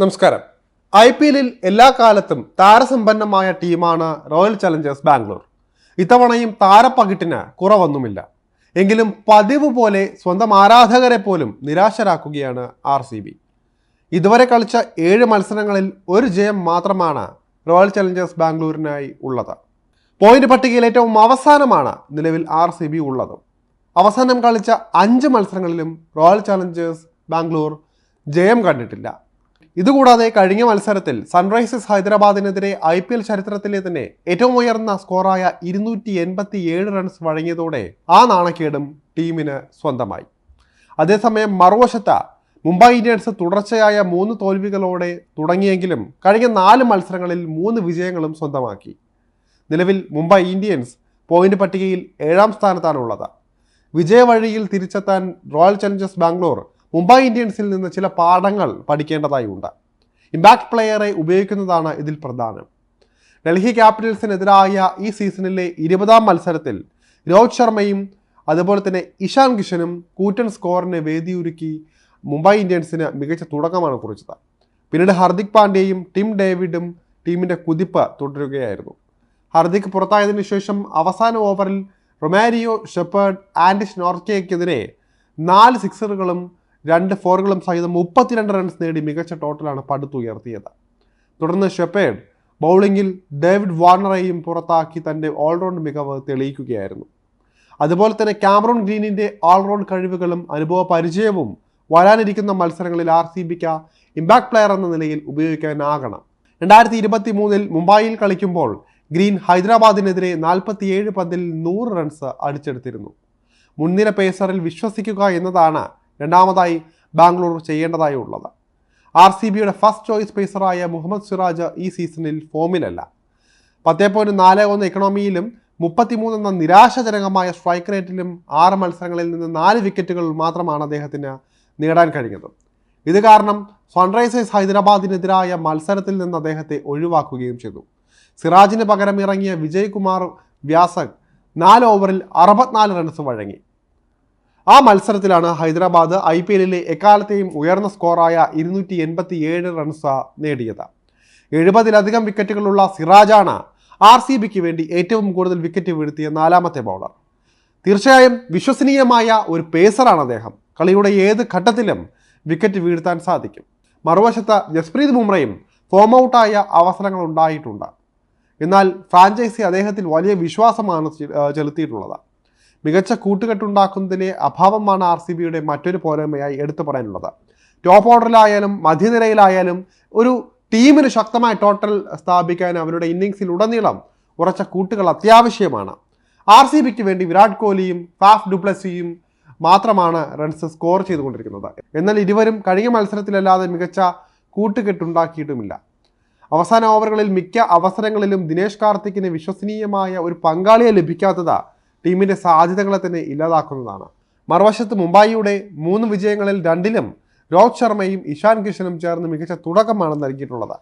നമസ്കാരം. I P എല്ലിൽ എല്ലാ കാലത്തും താരസമ്പന്നമായ ടീമാണ് റോയൽ ചലഞ്ചേഴ്സ് ബാംഗ്ലൂർ. ഇത്തവണയും താരപ്പകിട്ടിന് കുറവൊന്നുമില്ല. എങ്കിലും പതിവ് പോലെ സ്വന്തം ആരാധകരെ പോലും നിരാശരാക്കുകയാണ് ആർ സി ബി. ഇതുവരെ കളിച്ച ഏഴ് മത്സരങ്ങളിൽ ഒരു ജയം മാത്രമാണ് റോയൽ ചലഞ്ചേഴ്സ് ബാംഗ്ലൂരിനായി ഉള്ളത്. പോയിന്റ് പട്ടികയിൽ ഏറ്റവും അവസാനമാണ് നിലവിൽ ആർ സി ബി ഉള്ളത്. അവസാനം കളിച്ച അഞ്ച് മത്സരങ്ങളിലും റോയൽ ചലഞ്ചേഴ്സ് ബാംഗ്ലൂർ ജയം കണ്ടിട്ടില്ല. ഇതുകൂടാതെ കഴിഞ്ഞ മത്സരത്തിൽ സൺറൈസേഴ്സ് ഹൈദരാബാദിനെതിരെ ഐ പി എൽ ചരിത്രത്തിലെ തന്നെ ഏറ്റവും ഉയർന്ന സ്കോറായ ഇരുന്നൂറ്റി എൺപത്തി ഏഴ് റൺസ് വഴങ്ങിയതോടെ ആ നാണക്കേടും ടീമിന് സ്വന്തമായി. അതേസമയം മറുവശത്ത് മുംബൈ ഇന്ത്യൻസ് തുടർച്ചയായ മൂന്ന് തോൽവികളോടെ തുടങ്ങിയെങ്കിലും കഴിഞ്ഞ നാല് മത്സരങ്ങളിൽ മൂന്ന് വിജയങ്ങളും സ്വന്തമാക്കി. നിലവിൽ മുംബൈ ഇന്ത്യൻസ് പോയിന്റ് പട്ടികയിൽ ഏഴാം സ്ഥാനത്താണുള്ളത്. വിജയവഴിയിൽ തിരിച്ചെത്താൻ റോയൽ ചലഞ്ചേഴ്സ് ബാംഗ്ലൂർ മുംബൈ ഇന്ത്യൻസിൽ നിന്ന് ചില പാഠങ്ങൾ പഠിക്കേണ്ടതായി ഉണ്ട് ഇമ്പാക്ട് പ്ലെയറെ ഉപയോഗിക്കുന്നതാണ് ഇതിൽ പ്രധാനം. ഡൽഹി ക്യാപിറ്റൽസിനെതിരായ ഈ സീസണിലെ ഇരുപതാം മത്സരത്തിൽ രോഹിത് ശർമ്മയും അതുപോലെ തന്നെ ഇഷാൻ കിഷനും കൂറ്റൻ സ്കോറിന് വേദിയൊരുക്കി മുംബൈ ഇന്ത്യൻസിന് മികച്ച തുടക്കമാണ് കുറിച്ചത്. പിന്നീട് ഹർദിക് പാണ്ഡ്യയും ടിം ഡേവിഡും ടീമിന്റെ കുതിപ്പ് തുടരുകയായിരുന്നു. ഹർദിക് പുറത്തായതിനു ശേഷം അവസാന ഓവറിൽ റൊമാരിയോ ഷെപ്പേർഡ് ആൻഡിഷ് നോർക്കയ്ക്കെതിരെ നാല് സിക്സറുകളും രണ്ട് ഫോറുകളും സഹിതം മുപ്പത്തിരണ്ട് റൺസ് നേടി മികച്ച ടോട്ടലാണ് പടുത്തുയർത്തിയത് തുടർന്ന് ഷെപ്പേഡ് ബൗളിംഗിൽ ഡേവിഡ് വാർണറെയും പുറത്താക്കി തന്റെ ഓൾറൗണ്ട് മികവ് തെളിയിക്കുകയായിരുന്നു. അതുപോലെ തന്നെ ക്യാമറോൺ ഗ്രീനിന്റെ ഓൾറൗണ്ട് കഴിവുകളും അനുഭവ പരിചയവും വരാനിരിക്കുന്ന മത്സരങ്ങളിൽ ആർ സി ബിക്ക് ഇമ്പാക്ട് പ്ലെയർ എന്ന നിലയിൽ ഉപയോഗിക്കാനാകണം. രണ്ടായിരത്തി ഇരുപത്തി മൂന്നിൽ മുംബൈയിൽ കളിക്കുമ്പോൾ ഗ്രീൻ ഹൈദരാബാദിനെതിരെ നാൽപ്പത്തിയേഴ് പന്തിൽ നൂറ് റൺസ് അടിച്ചെടുത്തിരുന്നു. മുൻനിര പേസറിൽ വിശ്വസിക്കുക എന്നതാണ് രണ്ടാമതായി ബാംഗ്ലൂർ ചെയ്യേണ്ടതായി ഉള്ളത്. ആർ സി ബിയുടെ ഫസ്റ്റ് ചോയ്സ് പേസറായ മുഹമ്മദ് സിറാജ് ഈ സീസണിൽ ഫോമിലല്ല പത്തേ പോയിന്റ് നാല് ഒന്ന് എക്കണോമിയിലും മുപ്പത്തിമൂന്ന് എന്ന നിരാശാജനകമായ സ്ട്രൈക്ക് റേറ്റിലും ആറ് മത്സരങ്ങളിൽ നിന്ന് നാല് വിക്കറ്റുകൾ മാത്രമാണ് അദ്ദേഹത്തിന് നേടാൻ കഴിഞ്ഞത്. ഇത് കാരണം സൺറൈസേഴ്സ് ഹൈദരാബാദിനെതിരായ മത്സരത്തിൽ നിന്ന് അദ്ദേഹത്തെ ഒഴിവാക്കുകയും ചെയ്തു. സിറാജിന് പകരം ഇറങ്ങിയ വിജയ്കുമാർ വ്യാസക് നാല് ഓവറിൽ അറുപത്തിനാല് റൺസ് വഴങ്ങി. ആ മത്സരത്തിലാണ് ഹൈദരാബാദ് ഐ പി എല്ലിലെ എക്കാലത്തെയും ഉയർന്ന സ്കോറായ ഇരുന്നൂറ്റി എൺപത്തി ഏഴ് റൺസ് നേടിയത്. എഴുപതിലധികം വിക്കറ്റുകളുള്ള സിറാജാണ് ആർ സി ബിക്ക് വേണ്ടി ഏറ്റവും കൂടുതൽ വിക്കറ്റ് വീഴ്ത്തിയ നാലാമത്തെ ബൗളർ. തീർച്ചയായും വിശ്വസനീയമായ ഒരു പേസറാണ് അദ്ദേഹം. കളിയുടെ ഏത് ഘട്ടത്തിലും വിക്കറ്റ് വീഴ്ത്താൻ സാധിക്കും. മറുവശത്ത് ജസ്പ്രീത് ബുംറയും ഫോം ഔട്ടായ അവസരങ്ങൾ ഉണ്ടായിട്ടുണ്ട്. എന്നാൽ ഫ്രാഞ്ചൈസി അദ്ദേഹത്തിൽ വലിയ വിശ്വാസമാണ് ചെലുത്തിയിട്ടുള്ളത്. മികച്ച കൂട്ടുകെട്ടുണ്ടാക്കുന്നതിലെ അഭാവമാണ് ആർ സി ബിയുടെ മറ്റൊരു പോരായ്മയായി എടുത്തു പറയാനുള്ളത്. ടോപ്പ് ഓർഡറിലായാലും മധ്യനിരയിലായാലും ഒരു ടീമിന് ശക്തമായ ടോട്ടൽ സ്ഥാപിക്കാൻ അവരുടെ ഇന്നിങ്സിൽ ഉടനീളം ഉറച്ച കൂട്ടുകൾ അത്യാവശ്യമാണ്. ആർ സി ബിക്ക് വേണ്ടി വിരാട് കോഹ്ലിയും ഫാഫ് ഡുപ്ലസിയും മാത്രമാണ് റൺസ് സ്കോർ ചെയ്തുകൊണ്ടിരിക്കുന്നത്. എന്നാൽ ഇരുവരും കഴിഞ്ഞ മത്സരത്തിലല്ലാതെ മികച്ച കൂട്ടുകെട്ടുണ്ടാക്കിയിട്ടുമില്ല. അവസാന ഓവറുകളിൽ മിക്ക അവസരങ്ങളിലും ദിനേശ് കാർത്തിക്കിന് വിശ്വസനീയമായ ഒരു പങ്കാളിയെ ലഭിക്കാത്തത് ടീമിന്റെ സാധ്യതകളെ തന്നെ ഇല്ലാതാക്കുന്നതാണ്. മറുവശത്ത് മുംബൈയുടെ മൂന്ന് വിജയങ്ങളിൽ രണ്ടിലും രോഹിത് ശർമ്മയും ഇഷാൻ കിഷനും ചേർന്ന് മികച്ച തുടക്കമാണ് നൽകിയിട്ടുള്ളത്.